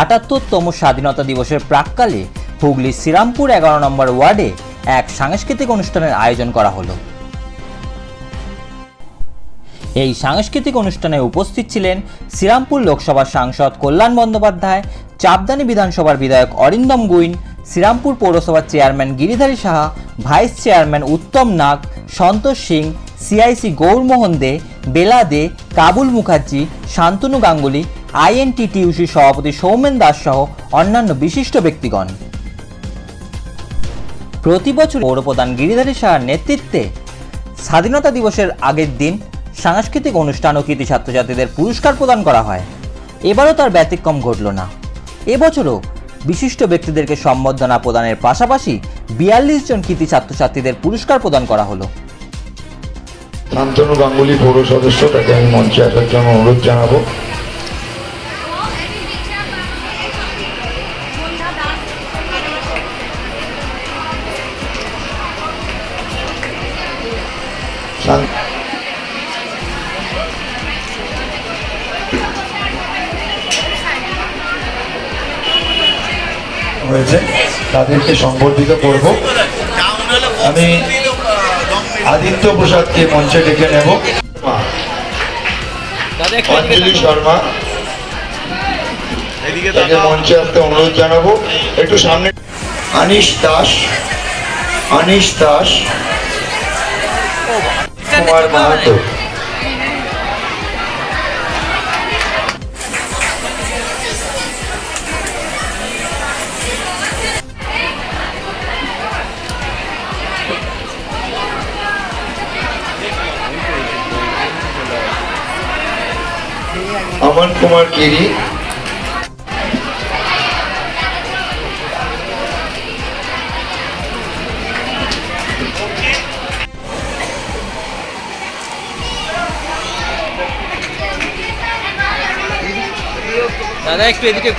আটাত্তরতম স্বাধীনতা দিবসের প্রাককালে হুগলির শ্রীরামপুর এগারো নম্বর ওয়ার্ডে এক সাংস্কৃতিক অনুষ্ঠানের আয়োজন করা হলো। এই সাংস্কৃতিক অনুষ্ঠানে উপস্থিত ছিলেন শ্রীরামপুর লোকসভার সাংসদ কল্যাণ বন্দ্যোপাধ্যায়, চাপদানি বিধানসভার বিধায়ক অরিন্দম গুইন, শ্রীরামপুর পৌরসভার chairman Giridhari Saha, vice chairman Uttam Nag, Santosh Singh, CIC Gourmohan De, Bela De, Kabul Mukherjee, Shantanu Ganguly INTTUC সভাপতি সৌমেন দাস সহ অন্যান্য বিশিষ্ট ব্যক্তিগণ। প্রতি বছর পৌরপ্রধান গিরিধারী সাহার নেতৃত্বে স্বাধীনতা দিবসের আগের দিন সাংস্কৃতিক অনুষ্ঠান ও কৃতি ছাত্রছাত্রীদের পুরস্কার প্রদান করা হয়। এবারও তার ব্যতিক্রম ঘটল না। এবছরও বিশিষ্ট ব্যক্তিদেরকে সম্বর্ধনা প্রদানের পাশাপাশি বিয়াল্লিশ জন কৃতি ছাত্রছাত্রীদের পুরস্কার প্রদান করা হলো। শান্তনু গাঙ্গুলি পৌর সদস্য, তাকে আমি মঞ্চে আসার জন্য অনুরোধ জানাব। হয়েছে, তাদেরকে সম্বর্ধিত করব। আমি আদিত্য প্রসাদকে মঞ্চে ডেকে নেব। অঞ্জলি শর্মা। তাকে মঞ্চে আসতে অনুরোধ জানাব। একটু সামনে। আনিশ দাস। আনিশ দাস। কুমার মাহাতো। অমন কুমার গিরি। দাদা একটু এদিকে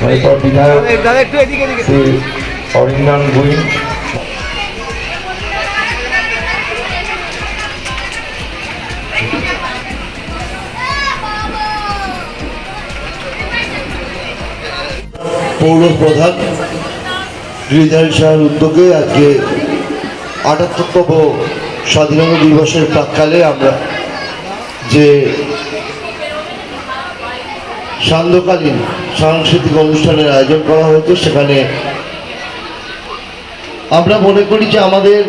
দাদা একটু এদিকে অরিন্দম গুইন পৌর প্রধান গিরিধারী সাহের উদ্যোগে আজকে আটাত্তরতম স্বাধীনতা দিবসের প্রাককালে আমরা যে সান্ধ্যকালীন সাংস্কৃতিক অনুষ্ঠানের আয়োজন করা হয়েছে, সেখানে আমরা মনে করি যে আমাদের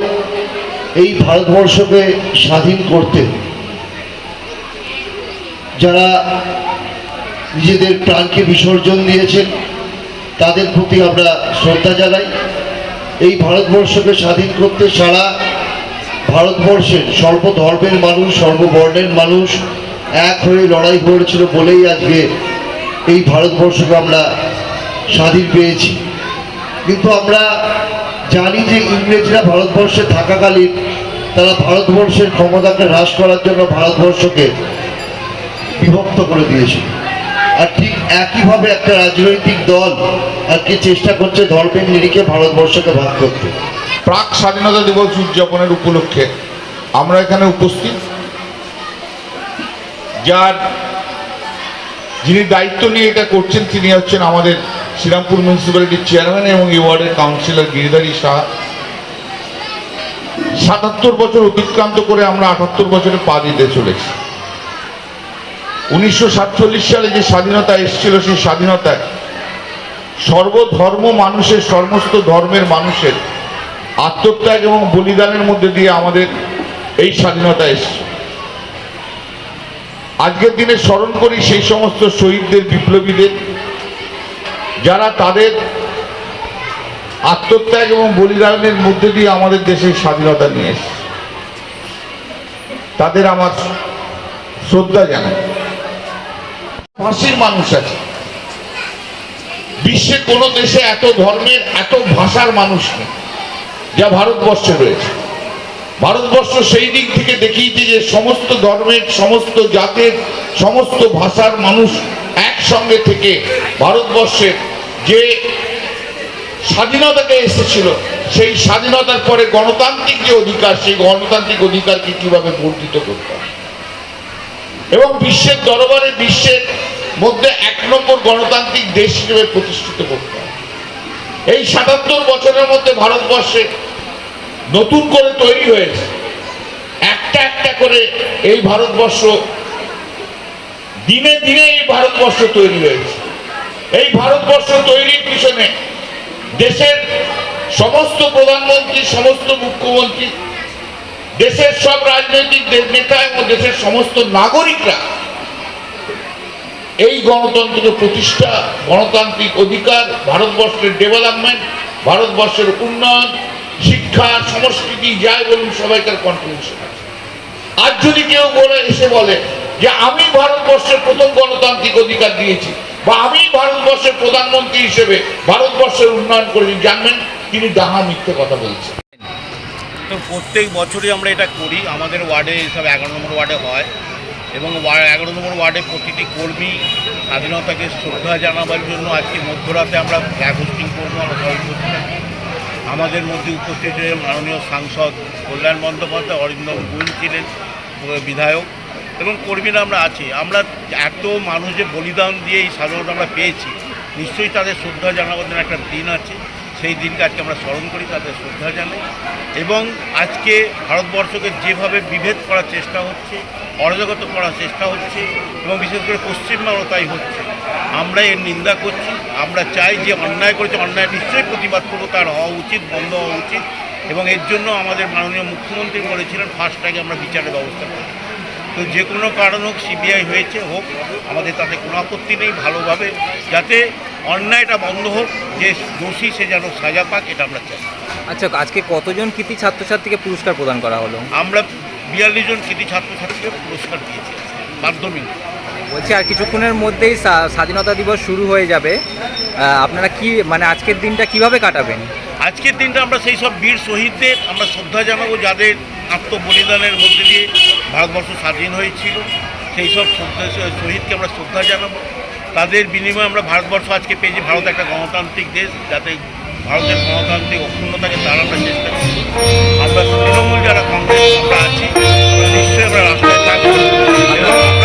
এই ভারতবর্ষকে স্বাধীন করতে যারা নিজেদের প্রাণকে বিসর্জন দিয়েছেন তাদের প্রতি আমরা শ্রদ্ধা জানাই। এই ভারতবর্ষকে স্বাধীন করতে সারা ভারতবর্ষের সর্বধর্মের মানুষ সর্ববর্ণের মানুষ এক হয়ে লড়াই করেছিল বলেই আজকে এই ভারতবর্ষকে আমরা স্বাধীন পেয়েছি। কিন্তু আমরা জানি যে ইংরেজরা ভারতবর্ষে থাকাকালীন তারা ভারতবর্ষের ক্ষমতাকে হ্রাস করার জন্য ভারতবর্ষকে বিভক্ত করে দিয়েছিল। ঠিক একইভাবে একটা রাজনৈতিক দল আজকে চেষ্টা করছে ধর্মের নিরিখে ভারতবর্ষকে ভাগ করতে। প্রাক স্বাধীনতা দিবস উদযাপনের উপলক্ষে আমরা এখানে উপস্থিত। যার যিনি দায়িত্ব নিয়ে এটা করছেন, তিনি হচ্ছেন আমাদের শ্রীরামপুর মিউনিসিপ্যালিটির চেয়ারম্যান এবং এই ওয়ার্ডের কাউন্সিলর গিরিধারী শাহ সাতাত্তর বছর অতিক্রান্ত করে আমরা আটাত্তর বছরে পা দিতে চলেছি। উনিশশো সাতচল্লিশ সালে যে স্বাধীনতা এসেছিল, সেই স্বাধীনতায় সর্বধর্ম মানুষের, সমস্ত ধর্মের মানুষের আত্মত্যাগ এবং বলিদানের মধ্যে দিয়ে আমাদের এই স্বাধীনতা এসছে। আজকের দিনে স্মরণ করি সেই সমস্ত শহীদদের, বিপ্লবীদের, যারা তাদের আত্মত্যাগ এবং বলিদানের মধ্যে দিয়ে আমাদের দেশের স্বাধীনতা নিয়ে এসছে। তাদের আমার শ্রদ্ধা জানাই। ভাষীর মানুষ আছে। বিশ্বে কোনো দেশে এত ধর্মের, এত ভাষার মানুষ নেই, যা ভারতবর্ষে রয়েছে। ভারতবর্ষ সেই দিক থেকে দেখিয়েছে যে সমস্ত ধর্মের, সমস্ত জাতের, সমস্ত ভাষার মানুষ একসঙ্গে থেকে ভারতবর্ষের যে স্বাধীনতাকে এসেছিল, সেই স্বাধীনতার পরে গণতান্ত্রিক যে অধিকার, সেই গণতান্ত্রিক অধিকারকে কীভাবে বর্ধিত করতে হবে? এবং বিশ্বের দরবারে বিশ্বের মধ্যে এক নম্বর গণতান্ত্রিক দেশ হিসেবে প্রতিষ্ঠিত করতে হবে এই সাতাত্তর বছরের মধ্যে ভারতবর্ষে নতুন করে তৈরি হয়েছে। একটা একটা করে এই ভারতবর্ষ দিনে দিনে এই ভারতবর্ষ তৈরি হয়েছে। এই ভারতবর্ষ তৈরির পিছনে দেশের সমস্ত প্রধানমন্ত্রী, সমস্ত মুখ্যমন্ত্রী দেশের সব রাজনৈতিক নেতা এবং দেশের সমস্ত নাগরিকরা এই গণতন্ত্র প্রতিষ্ঠা, গণতান্ত্রিক অধিকার, ভারতবর্ষের ডেভেলপমেন্ট ভারতবর্ষের উন্নয়ন, শিক্ষা, সংস্কৃতি, যাই বলুন সবাইকার কন্ট্রিবিউশন আছে। আজ যদি কেউ বলে, এসে বলে যে আমি ভারতবর্ষের প্রথম গণতান্ত্রিক অধিকার দিয়েছি বা আমি ভারতবর্ষের প্রধানমন্ত্রী হিসেবে ভারতবর্ষের উন্নয়ন করেছি, জানবেন তিনি ডাহা মিথ্যে কথা বলছেন। তো প্রত্যেক বছরই আমরা এটা করি। আমাদের ওয়ার্ডে সব এগারো নম্বর ওয়ার্ডে হয় এবং এগারো নম্বর ওয়ার্ডে প্রতিটি কর্মী স্বাধীনতাকে শ্রদ্ধা জানাবার জন্য আজকে মধ্যরাতে আমরা ফ্ল্যাগ হোস্টিং করব, আমরা। আমাদের মধ্যে উপস্থিত ছিলেন মাননীয় সাংসদ কল্যাণ বন্দ্যোপাধ্যায়, অরিন্দম গুইন ছিলেন বিধায়ক এবং কর্মীরা আমরা আছি। আমরা এত মানুষ যে বলিদান দিয়ে এই স্বাধীনতা আমরা পেয়েছি। নিশ্চয়ই তাদের শ্রদ্ধা জানাবার জন্য একটা দিন আছে। সেই দিনকে আজকে আমরা স্মরণ করি, তাদের শ্রদ্ধা জানাই। এবং আজকে ভারতবর্ষকে যেভাবে বিভেদ করার চেষ্টা হচ্ছে, অরাজকত করার চেষ্টা হচ্ছে, এবং বিশেষ করে পশ্চিমবাংলা তাই হচ্ছে। আমরা এর নিন্দা করছি, আমরা চাই যে অন্যায় করেছে, অন্যায় নিশ্চয়ই প্রতিবাদ করব, তার হওয়া উচিত, বন্ধ হওয়া উচিত, এবং এর জন্য আমাদের মাননীয় মুখ্যমন্ত্রী বলেছিলেন ফার্স্টটাকে আমরা বিচারের ব্যবস্থা করি তো যে কোনো কারণ হোক সিবিআই হয়েছে হোক, আমাদের তাতে কোনো আপত্তি নেই, ভালোভাবে, যাতে অন্যায়টা বন্ধ হোক যে দোষী সে যেন সাজা পাক এটা আমরা চাই। আচ্ছা আজকে কতজন কৃতি ছাত্রছাত্রীকে পুরস্কার প্রদান করা হলো? আমরা বিয়াল্লিশ জন কৃতি ছাত্রছাত্রীকে পুরস্কার দিয়েছি মাধ্যমিক। বলছি আর কিছুক্ষণের মধ্যেই স্বাধীনতা দিবস শুরু হয়ে যাবে। আপনারা কি মানে আজকের দিনটা কীভাবে কাটাবেন? আজকের দিনটা আমরা সেই সব বীর শহীদদের আমরা শ্রদ্ধা জানাব যাদের আত্মবলিদানের মধ্যে দিয়ে ভারতবর্ষ স্বাধীন হয়েছিল। সেই সব শ্রদ্ধা শহীদকে আমরা শ্রদ্ধা জানাব। তাদের বিনিময়ে আমরা ভারতবর্ষ আজকে পেয়েছি ভারত একটা গণতান্ত্রিক দেশ, যাতে ভারতের গণতান্ত্রিক অক্ষুণ্ণতাকে দাঁড়ানোর চেষ্টা করছি। আমরা তৃণমূল যারা কংগ্রেস আমরা আছি, নিশ্চয়ই আমরা রাস্তায় থাকব।